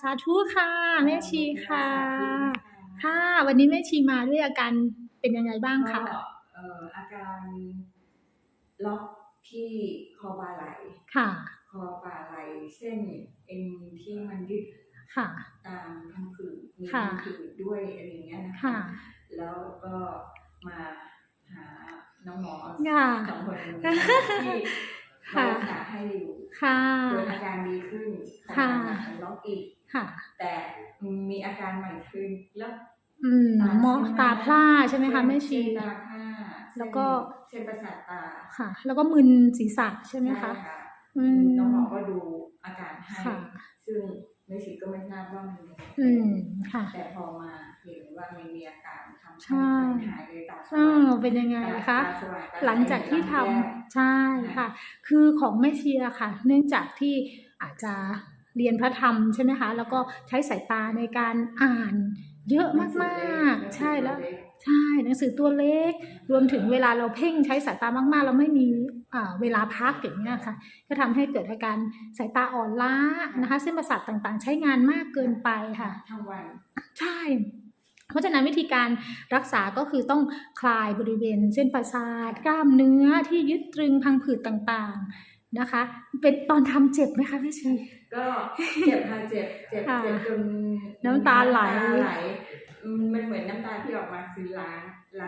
สาธุค่ะแม่ชีค่ะ ค่ะ วันนี้แม่ชีมาด้วยอาการเป็นยังไงบ้างคะก็เอ่ออาการล็อกที่คอบ่าไหล่ค่ะ คอบ่าไหล่เส้นเอ็นที่มันยึดค่ะ ตามพังผืดมีค่ะ พังผืดด้วยอะไรอย่างเงี้ยนะค่ะ แล้วก็มาหาน้องหมอค่ะสองคนที่มาค่ะ รักษาให้อยู่ค่ะ จนอาการดีขึ้นค่ะอาการล็อกอีก ค่ะ แต่มีอาการใหม่ขึ้นแล้วอืมมองตาพร่าใช่ไหมคะแม่ชีเส้นตาพร่าแล้วก็เส้นประสาทตาค่ะ แล้วก็มึนศีรษะใช่ไหมคะใช่อืมน้องหมอก็ดูอาการให้ค่ะซึ่งไม่สิก็ไม่ทราบว่ามันมีอืมค่ะ แต่พอมาเห็นว่ามันมีอาการทำใช่หายเลยตาสเอว่างอเป็นยังไงคะตาสว่างตาใสหลังจากที่ทแก้วำใช่ค่ะ คือของแม่เชียร์ค่ะ เนื่องจากที่อาจจะ เรียนพระธรรมใช่ไหมคะ แล้วก็ใช้สายตาในการอ่านเยอะมากๆ ใช่แล้ว ใช่หนังสือตัวเล็ก รวมถึงเวลาเราเพ่งใช้สายตามากๆ เราไม่มีอ่าเวลาพักอย่างนี้ยค่ะ ก็ทำให้เกิดอาการสายตาอ่อนล้านะคะ เส้นประสาทต่างๆ ใช้งานมากเกินไปค่ะทั้งวันใช่ เพราะฉะนั้นวิธีการรักษาก็คือต้องคลายบริเวณ เส้นประสาทกล้ามเนื้อที่ยึดตรึงพังผืดต่างๆนะคะ เป็นตอนทำเจ็บไหมคะพี่ชี ก็เจ็บค่ะเจ็บเจ็บค่ะเจ็บจนน้ำตาไหลน้ำตาไหลอืมมันเหมือนน้ำตาที่ออกมาคือล้าง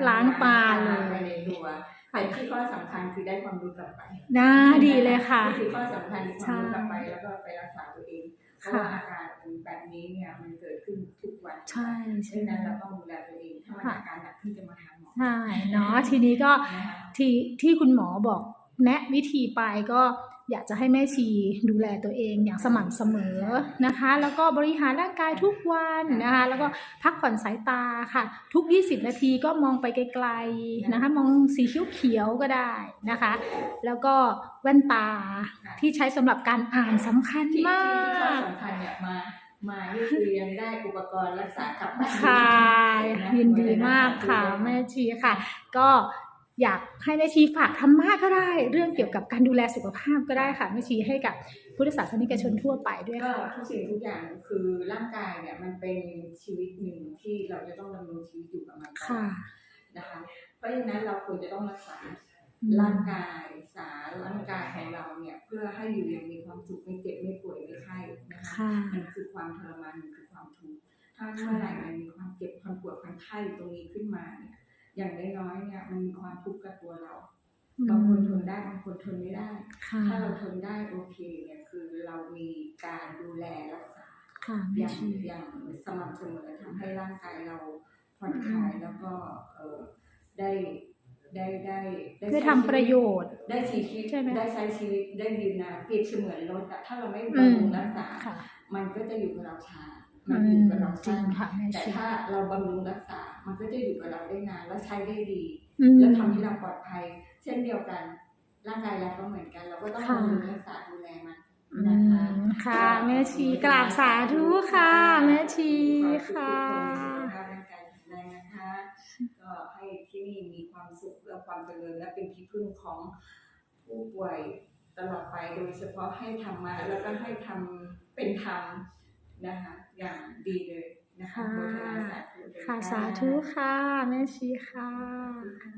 ล้างตาเลยไปในตัวแต่ที่ข้อสำคัญคือได้ความรู้กลับไปน่าดีเลยค่ะนี่คือข้อสำคัญความรู้ใช่กลับไปแล้วก็ไปรักษาตัวเองเพราะค่ะว่าอาการแบบนี้เนี่ยมันเกิดขึ้นทุกวัน ใช่ใช่ฉะนั้นเราต้องดูแลตัวเองถ้ามันค่ะอาการหนักขึ้นจะมาหาหมอใช่เนาะทีนี้ก็นะคะที่ที่คุณหมอบอกแนะวิธีไปก็ อยากจะให้แม่ชีดูแลตัวเองอย่างสม่ำเสมอนะคะ แล้วก็บริหารร่างกายทุกวันนะคะ แล้วก็พักผ่อนสายตาค่ะ ทุก 20 นาทีก็มองไปไกลๆนะคะ มองสีเขียวๆก็ได้นะคะ แล้วก็แว่นตาที่ใช้สำหรับการอ่านสำคัญที่มาที่ที่ข้อกสำคัญเนี่ยมามานี่คือยังได้อุปกรณ์รักษากลับบ้านค่ะนะยินดีมากค่ะแม่ชีค่ะ ก็ อยากให้แม่ชีฝากธรรมะก็ได้ เรื่องเกี่ยวกับการดูแลสุขภาพก็ได้ค่ะแม่ชีให้กับพุทธศาสนิกชนทั่วไปด้วยก็ค่ะทุกสิ่งทุกอย่างคือร่างกายเนี่ยมันเป็นชีวิตหนึ่งที่เราจะต้องดำรงชีวิตอยู่กับมันต่อค่ะนะคะเพราะฉะนั้นเราควรจะต้องรักษาอืมร่างกายสารร่างกายของเราเนี่ยเพื่อให้อยู่อย่างมีความสุขไม่เจ็บไม่ป่วยไม่ไข้นะคะค่ะมันคือความทรมานมันคือความทุกข์ถ้าเมื่อไหร่มันมีความเจ็บความปวดความไข้ตรงนี้ขึ้นมาเนี่ยอย่างน้อยๆเนี่ยมัน ตัวเราบางคนทนได้บางคนทนไม่ได้ค่ะถ้าเราทนได้โอเคเนี่ยคือเรามีการดูแลรักษาค่ะอแม่ย่างชีอย่างสม่ำเสมอทำให้ร่างกายเราผ่อนคลายแล้วก็เออได้ได้ได้ได้เพื่อใช้ทำประโยชน์ ได้ชีวิตใช่ไหมได้ใช้ชีวิตได้ยืนนานเปรียบเสมือนรถอะถ้าเราไม่อืมบำรุงรักษาค่ะมันก็จะอยู่กับเราช้าอืมันอยู่มกับเราจริสั้งนค่ะแม่แต่ชีถ้าเราบำรุงรักษา มันก็จะอยู่กับเราได้นานและใช้ได้ดีอืม แล้วทำให้เราปลอดภัย เช่นเดียวกัน ร่างกายเราก็เหมือนกัน เราก็ต้องค่ะบำรุงรักษาดูแลมันอืนะคะมค่ะแม่ชีกราบสาธุค่ะแม่ชีค่ะขอให้ทุกคนสุขภาพร่างกายแข็งแรงนะคะก็ให้ที่นี่มีความสุขและความเจริญและเป็นที่พึ่งของผู้ป่วยตลอดไปโดยเฉพาะให้ทำมาแล้วก็ให้ทำเป็นธรรมนะคะอย่างดีเลย นะคะค่ะโมทนาสาธุเลยค่ะค่ะ สาธุค่ะ แม่ชีค่ะค่ะ